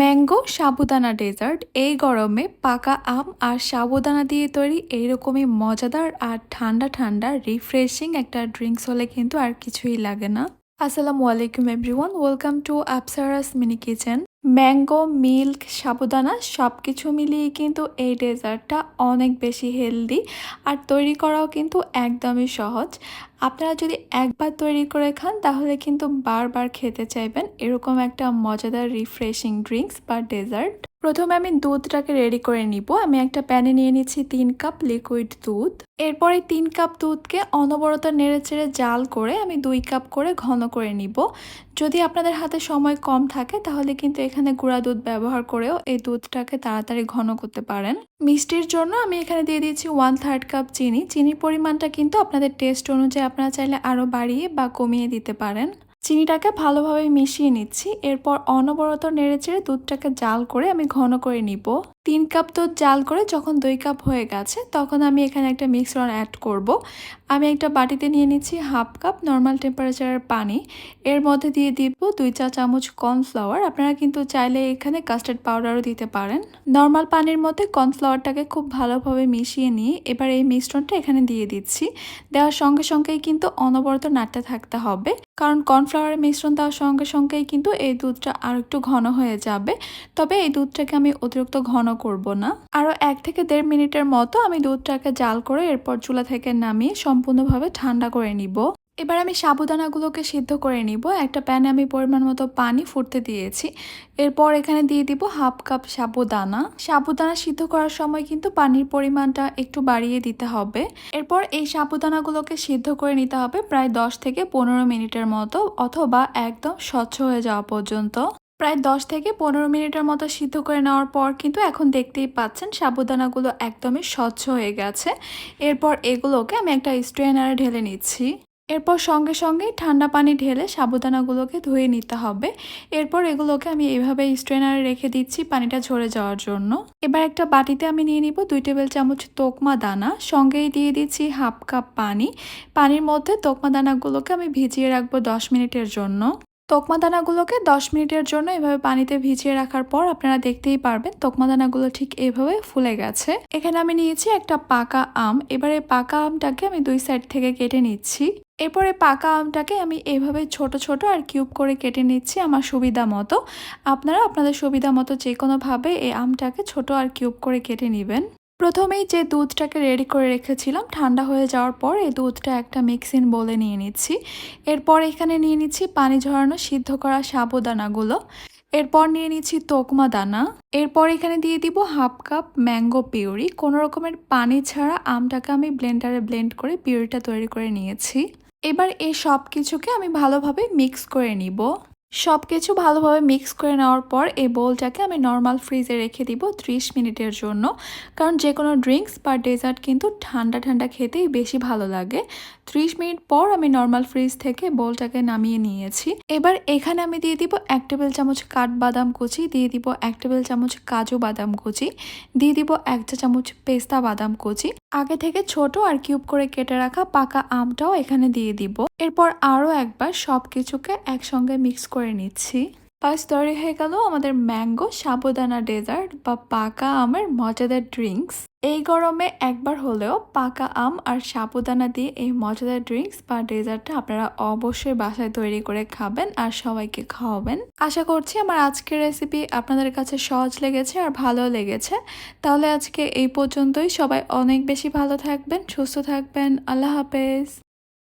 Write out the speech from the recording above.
Mango, সাবুদানা dessert, এই গরমে পাকা আম আর সাবুদানা দিয়ে তৈরি এইরকমই মজাদার আর ঠান্ডা ঠান্ডা রিফ্রেশিং একটা ড্রিঙ্কস হলে কিন্তু আর কিছুই লাগে না। আসসালামু আলাইকুম everyone welcome to Apsara's mini kitchen mango, milk, সাবুদানা সব কিছু মিলিয়ে কিন্তু এই ডেজার্টটা অনেক বেশি হেলদি আর তৈরি করাও কিন্তু একদমই সহজ। আপনারা যদি একবার তৈরি করে খান তাহলে কিন্তু বারবার খেতে চাইবেন। এরকম একটা মজাদার রিফ্রেশিং ড্রিঙ্কস বা ডেজার্ট। প্রথমে আমি দুধটাকে রেডি করে নিব। আমি একটা প্যানে নিয়ে নিচ্ছি তিন কাপ লিকুইড দুধ। এরপরে তিন কাপ দুধকে অনবরত নেড়েচেড়ে জাল করে আমি দুই কাপ করে ঘন করে নিব। যদি আপনাদের হাতে সময় কম থাকে, তাহলে কিন্তু এখানে গুঁড়া দুধ ব্যবহার করেও এই দুধটাকে তাড়াতাড়ি ঘন করতে পারেন। মিষ্টির জন্য আমি এখানে দিয়ে দিয়েছি ওয়ান থার্ড কাপ চিনি। চিনির পরিমাণটা কিন্তু আপনাদের টেস্ট অনুযায়ী আপনারা চাইলে আরও বাড়িয়ে বা কমিয়ে দিতে পারেন। চিনিটাকে ভালোভাবে মিশিয়ে নিচ্ছি। এরপর অনবরত নেড়েচেড়ে দুধটাকে জাল করে আমি ঘন করে নিব। তিন কাপ দুধ জাল করে যখন দুই কাপ হয়ে গেছে, তখন আমি এখানে একটা মিক্সর অ্যাড করব। আমি একটা বাটিতে নিয়ে নিচ্ছি হাফ কাপ নর্মাল টেম্পারেচারের পানি। এর মধ্যে দিয়ে দিব দুই চা চামচ কর্নফ্লাওয়ার আপনারা কিন্তু চাইলে এখানে কাস্টার্ড পাউডারও দিতে পারেন। নর্মাল পানির মধ্যে কর্নফ্লাওয়ারটাকে খুব ভালোভাবে মিশিয়ে নিয়ে এবার এই মিশ্রণটা এখানে দিয়ে দিচ্ছি। দেওয়ার সঙ্গে সঙ্গেই কিন্তু অনবরত নাড়তে থাকতে হবে। কারণ কর্নফ্লাওয়ারের মিশ্রণ দেওয়ার সঙ্গে সঙ্গেই কিন্তু এই দুধটা আর একটু ঘন হয়ে যাবে। তবে এই দুধটাকে আমি অতিরিক্ত ঘন করব না। আরও এক থেকে দেড় মিনিটের মতো আমি দুধটাকে জাল করে এরপর চুলা থেকে নামিয়ে সম্পূর্ণভাবে ঠান্ডা করে নিব। এবার আমি সাবুদানাগুলোকে সিদ্ধ করে নিব। একটা প্যানে আমি পরিমাণ মতো পানি ফুটতে দিয়েছি। এরপর এখানে দিয়ে দিব হাফ কাপ সাবুদানা। সাবুদানা সিদ্ধ করার সময় কিন্তু পানির পরিমাণটা একটু বাড়িয়ে দিতে হবে। এরপর এই সাবুদানাগুলোকে সিদ্ধ করে নিতে হবে প্রায় দশ থেকে পনেরো মিনিটের মতো অথবা একদম স্বচ্ছ হয়ে যাওয়া পর্যন্ত। প্রায় দশ থেকে পনেরো মিনিটের মতো সিদ্ধ করে নেওয়ার পর কিন্তু এখন দেখতেই পাচ্ছেন সাবুদানাগুলো একদমই স্বচ্ছ হয়ে গেছে। এরপর এগুলোকে আমি একটা স্ট্রেনারে ঢেলে নিচ্ছি। এরপর সঙ্গে সঙ্গেই ঠান্ডা পানি ঢেলে সাবুদানাগুলোকে ধুয়ে নিতে হবে। এরপর এগুলোকে আমি এইভাবে স্ট্রেনারে রেখে দিচ্ছি পানিটা ঝরে যাওয়ার জন্য। এবার একটা বাটিতে আমি নিয়ে নিব দুই টেবিল চামচ তোকমা দানা। সঙ্গেই দিয়ে দিচ্ছি হাফ কাপ পানি। পানির মধ্যে তোকমা দানাগুলোকে আমি ভিজিয়ে রাখব দশ মিনিটের জন্য। তোকমা দানাগুলোকে দশ মিনিটের জন্য এভাবে পানিতে ভিজিয়ে রাখার পর আপনারা দেখতেই পারবেন তোকমা দানাগুলো ঠিক এভাবে ফুলে গেছে। এখানে আমি নিয়েছি একটা পাকা আম। এবারে পাকা আমটাকে আমি দুই সাইড থেকে কেটে নিচ্ছি। এরপরে পাকা আমটাকে আমি এভাবে ছোট ছোট আর কিউব করে কেটে নিচ্ছি আমার সুবিধা মতো। আপনারা আপনাদের সুবিধা মতো যে কোনোভাবে এই আমটাকে ছোট আর কিউব করে কেটে নেবেন। প্রথমেই যে দুধটাকে রেডি করে রেখেছিলাম, ঠান্ডা হয়ে যাওয়ার পর এই দুধটা একটা মিক্সিন বলে নিয়ে নিচ্ছি। এরপর এখানে নিয়ে নিচ্ছি পানি ঝরানো সিদ্ধ করা সাবুদানাগুলো। এরপর নিয়ে নিচ্ছি তোকমা দানা। এরপর এখানে দিয়ে দিব হাফ কাপ ম্যাঙ্গো পিউরি। কোনো রকমের পানি ছাড়া আমটাকে আমি ব্লেন্ডারে ব্লেন্ড করে পিউরিটা তৈরি করে নিয়েছি। এবার এই সব কিছুকে আমি ভালোভাবে মিক্স করে নিব। সব কিছু ভালোভাবে মিক্স করে নেওয়ার পর এই বোলটাকে আমি নর্মাল ফ্রিজে রেখে দিব ত্রিশ মিনিটের জন্য। কারণ যে কোনো ড্রিঙ্কস বা ডেজার্ট কিন্তু ঠান্ডা ঠান্ডা খেতেই বেশি ভালো লাগে। ত্রিশ মিনিট পর আমি নর্মাল ফ্রিজ থেকে বোলটাকে নামিয়ে নিয়েছি। এবার এখানে আমি দিয়ে দিব এক টেবিল চামচ কাঠবাদাম কুচি, দিয়ে দিব এক টেবিল চামচ কাজু বাদাম কুচি, দিয়ে দিব এক চা চামচ পেস্তা বাদাম কুচি। আগে থেকে ছোট আর কিউব করে কেটে রাখা পাকা আমটাও এখানে দিয়ে দিব। এরপর আরও একবার সব কিছুকে একসঙ্গে মিক্স করে নিচ্ছি। পাঁচ তৈরি হয়ে গেল আমাদের ম্যাঙ্গো সাবুদানা ডেজার্ট বা পাকা আমের মজাদার ড্রিঙ্কস। এই গরমে একবার হলেও পাকা আম আর সাবুদানা দিয়ে এই মজাদার ড্রিঙ্কস বা ডেজার্টটা আপনারা অবশ্যই বাসায় তৈরি করে খাবেন আর সবাইকে খাওয়াবেন। আশা করছি আমার আজকের রেসিপি আপনাদের কাছে সহজ লেগেছে আর ভালো লেগেছে। তাহলে আজকে এই পর্যন্তই। সবাই অনেক বেশি ভালো থাকবেন, সুস্থ থাকবেন। আল্লাহ হাফেজ।